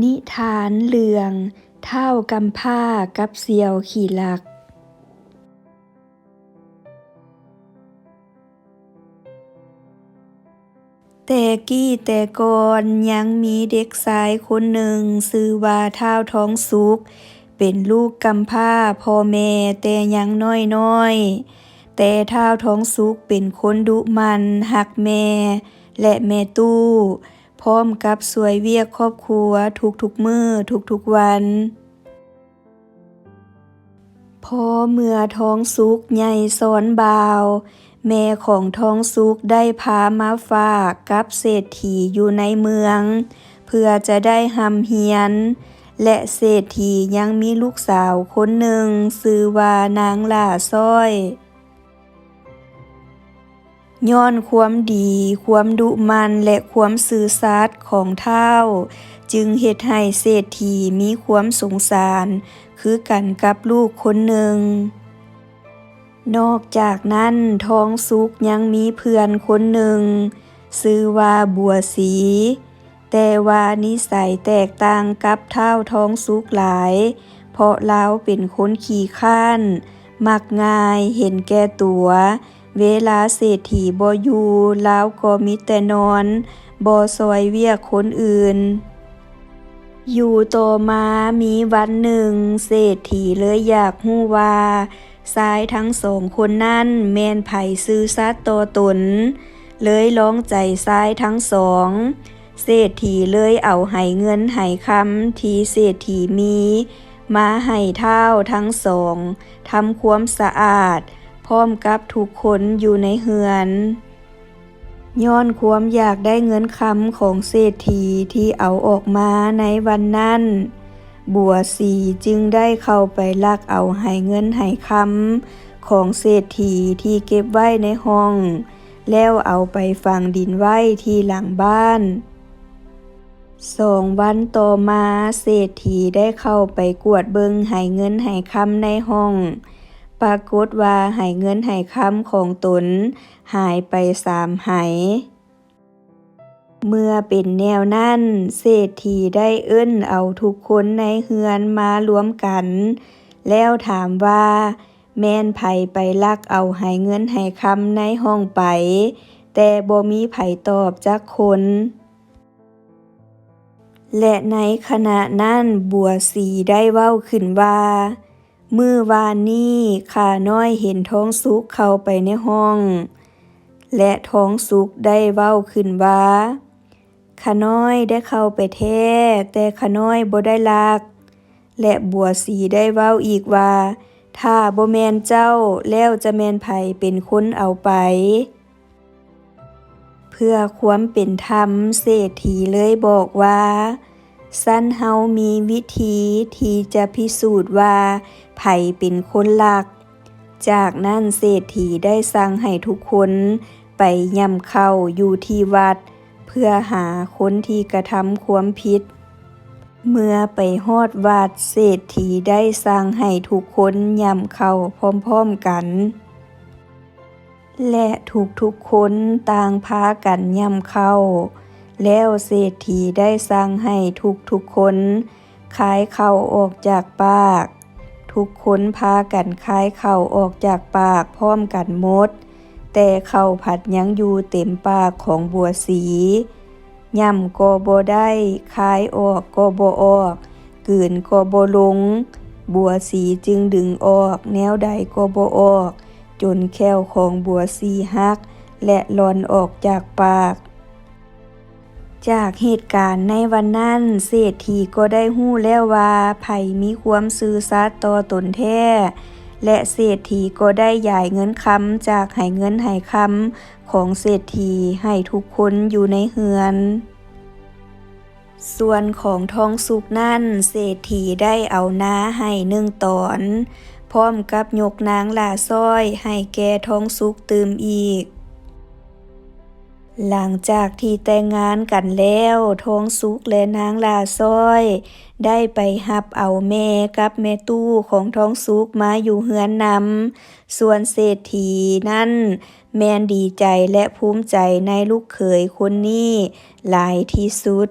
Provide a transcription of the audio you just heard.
นิทานเรื่อง เท้ากำพร้ากับเสียวขี้ลัก แต่กี้แต่ก่อนยังมีเด็กชายคนหนึ่งชื่อว่าท้าวทองสุก เป็นลูกกำพ้าพ่อแม่แต่ยังน้อยๆแต่เท้าวทองสุกเป็นคนดุมันรักแม่ และแม่ตู้ พร้อมกับช่วยเวียกครอบครัว ทุกๆมื้อทุกๆวัน พอเมื่อท้องสุกใหญ่สอนบาว แม่ของท้องสุกได้พามาฝากกับเศรษฐีอยู่ในเมือง เพื่อจะได้ร่ำเรียน และเศรษฐียังมีลูกสาวคนหนึ่ง ชื่อว่านางหล้าซ้อย ย้อนความดี ความดุมันและความซื่อสัตย์ของเท้าจึงเฮ็ดให้เศรษฐีมีความสงสาร คือกันกับลูกคนหนึ่ง นอกจากนั้นทองสุกยังมีเพื่อนคนหนึ่งชื่อว่าบัวสี แต่ว่านิสัยแตกต่างกับเท้าทองสุกหลาย เพราะเลาเป็นคนขี้คร้าน มักง่ายเห็นแก่ตัว เวลาเศรษฐีบ่อยู่เลาก็มีแต่นอนบ่ช่วยเวียกคนอื่น อยู่ต่อมามีวันหนึ่ง เศรษฐีเลยอยากรู้ว่าชายทั้งสองคนนั้นแมนไผ่ซื่อสัตย์ต่อตน เลยลองใจชายทั้งสอง เศรษฐีเลยเอาให้เงินให้คำที่เศรษฐีมี มาให้ท้าทั้งสองทำความสะอาด พร้อมกับทุกคนอยู่ในเรือนย้อนความอยากได้เงินคำของเศรษฐีที่เอาออกมาในวันนั้น บัวสีจึงได้เข้าไปลักเอาให้เงินให้คำของเศรษฐีที่เก็บไว้ในห้อง แล้วเอาไปฝังดินไว้ที่หลังบ้านสองวันต่อมาเศรษฐีได้เข้าไปกวดเบิงไหเงินไหคำในห้อง ปรากฏว่าไหเงินไหคำของตน หายไปสามไหเมื่อเป็นแนวนั้นเศรษฐีได้เอิ้นเอาทุกคนในเรือนมารวมกัน แล้วถามว่า แม่นไผไปลักเอาไหเงินไหคำในห้องไป แต่บ่มีไผตอบจักคนและในขณะนั้นบัวสีได้เว้าขึ้นว่า มื้อวานนี้ข้าน้อยเห็นท้องสุกเข้าไปในห้อง และท้องสุกได้เว้าขึ้นว่าข้าน้อยได้เข้าไปแท้แต่ข้าน้อยบ่ได้ลัก และบัวสีได้เว้าอีกว่า ถ้าบ่แมนเจ้าแล้วจะแมนไผเป็นคนเอาไป เพื่อความเป็นธรรมเศรษฐีเลยบอกว่า ซั้นเฮามีวิธีที่จะพิสูจน์ว่าไผเป็นคนหลัก จากนั้นเศรษฐีได้สั่งให้ทุกคนไปย่ำเข้าอยู่ที่วัด เพื่อหาคนที่กระทำความผิด เมื่อไปฮอดวัดเศรษฐีได้สั่งให้ทุกคนย่ำเข้าพร้อมๆกัน และทุกๆคนต่างพากันย่ำเข้า แล้วเศรษฐีได้สั่งให้ทุกๆคนขายเข้าออกจากปาก ทุกคนพากันขายเข้าออกจากปากพร้อมกันหมด แต่เข้าผัดยังอยู่เต็มปากของบัวสีย่ำก็บ่ได้ขายออกก็บ่ออกกลืนก็บ่ลง บัวสีจึงดึงออก แนวใดก็บ่ออก จนแค้วของบัวสีหัก และหล่อนออกจากปาก จากเหตุการณ์ในวันนั้น เศรษฐีก็ได้รู้แล้วว่าไผมีความซื่อสัตย์ต่อตนแท้ และเศรษฐีก็ได้ย้ายเงินคำจากไหเงินไหคำของเศรษฐีให้ทุกคนอยู่ในเรือนส่วนของทองสุกนั่น เศรษฐีได้เอานาให้หนึ่งตอน พร้อมกับยกนางลาซ้อยให้แก่ทองสุกตืมอีก หลังจากที่แต่งงานกันแล้วทองสุกและนางลาซ้อย ได้ไปหับเอาแม่กับแม่ตู้ของทองสุกมาอยู่เฮือนนำส่วนเศรษฐีนั่น แม่นดีใจและภูมิใจในลูกเขยคนนี้หลายที่สุด